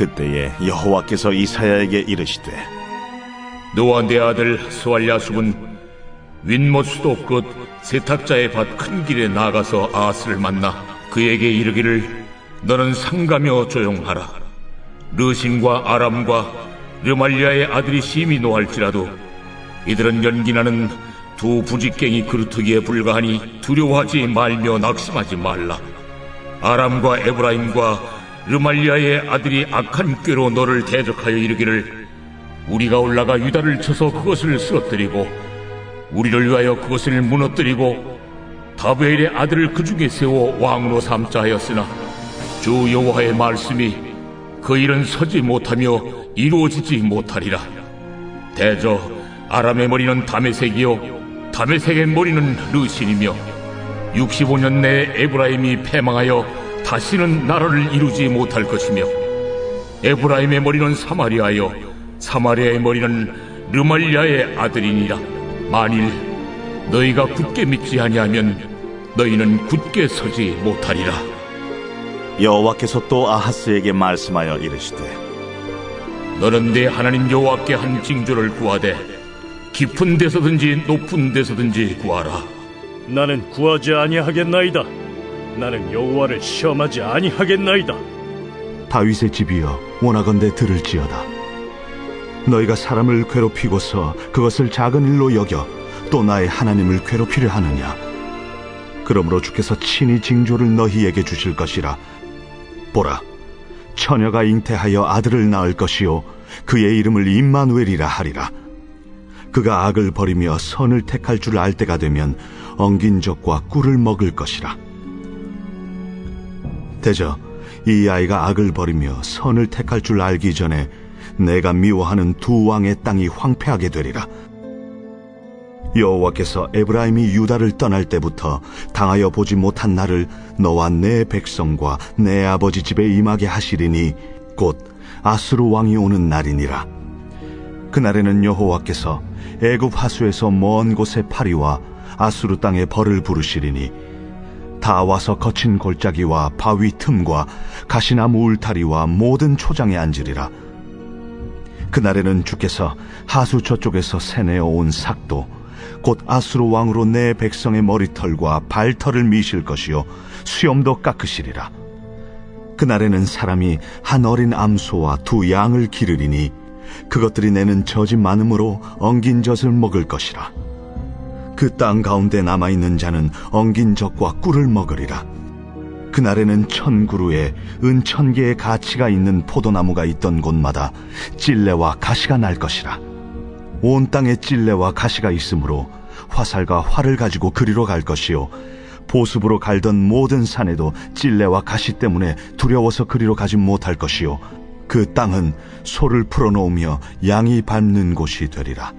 그때에 여호와께서 이사야에게 이르시되 너와 내 아들 스왈야숲은 윗못 수도 끝 세탁자의 밭 큰 길에 나가서 아스를 만나 그에게 이르기를 너는 상가며 조용하라. 르신과 아람과 르말리아의 아들이 심히 노할지라도 이들은 연기나는 두 부직갱이 그루터기에 불과하니 두려워하지 말며 낙심하지 말라. 아람과 에브라임과 르말리아의 아들이 악한 꾀로 너를 대적하여 이르기를 우리가 올라가 유다를 쳐서 그것을 쓰러뜨리고 우리를 위하여 그것을 무너뜨리고 다베엘의 아들을 그 중에 세워 왕으로 삼자 하였으나 주 여호와의 말씀이 그 일은 서지 못하며 이루어지지 못하리라. 대저 아람의 머리는 다메색이요 다메색의 머리는 르신이며 65년 내에 에브라임이 패망하여 다시는 나라를 이루지 못할 것이며 에브라임의 머리는 사마리아여 사마리아의 머리는 르말리아의 아들이니라. 만일 너희가 굳게 믿지 아니하면 너희는 굳게 서지 못하리라. 여호와께서 또 아하스에게 말씀하여 이르시되 너는 내 하나님 여호와께 한 징조를 구하되 깊은 데서든지 높은 데서든지 구하라. 나는 구하지 아니하겠나이다. 나는 여호와를 시험하지 아니하겠나이다. 다윗의 집이여 원하건대 들을지어다. 너희가 사람을 괴롭히고서 그것을 작은 일로 여겨 또 나의 하나님을 괴롭히려 하느냐? 그러므로 주께서 친히 징조를 너희에게 주실 것이라. 보라 처녀가 잉태하여 아들을 낳을 것이요 그의 이름을 임마누엘이라 하리라. 그가 악을 버리며 선을 택할 줄 알 때가 되면 엉긴 적과 꿀을 먹을 것이라 대저 이 아이가 악을 버리며 선을 택할 줄 알기 전에 내가 미워하는 두 왕의 땅이 황폐하게 되리라. 여호와께서 에브라임이 유다를 떠날 때부터 당하여 보지 못한 날을 너와 내 백성과 내 아버지 집에 임하게 하시리니 곧 아수르 왕이 오는 날이니라. 그날에는 여호와께서 애굽 하수에서 먼 곳에 파리와 아수르 땅에 벌을 부르시리니 다 와서 거친 골짜기와 바위 틈과 가시나무 울타리와 모든 초장에 앉으리라. 그날에는 주께서 하수 저쪽에서 새내어 온 삭도 곧 아수르 왕으로 내 백성의 머리털과 발털을 미실 것이요 수염도 깎으시리라. 그날에는 사람이 한 어린 암소와 두 양을 기르리니 그것들이 내는 젖이 많음으로 엉긴 젖을 먹을 것이라. 그 땅 가운데 남아있는 자는 엉긴 젖과 꿀을 먹으리라. 그날에는 천 그루에 은 천 개의 가치가 있는 포도나무가 있던 곳마다 찔레와 가시가 날 것이라. 온 땅에 찔레와 가시가 있으므로 화살과 활을 가지고 그리로 갈 것이요. 보습으로 갈던 모든 산에도 찔레와 가시 때문에 두려워서 그리로 가지 못할 것이요. 그 땅은 소를 풀어놓으며 양이 밟는 곳이 되리라.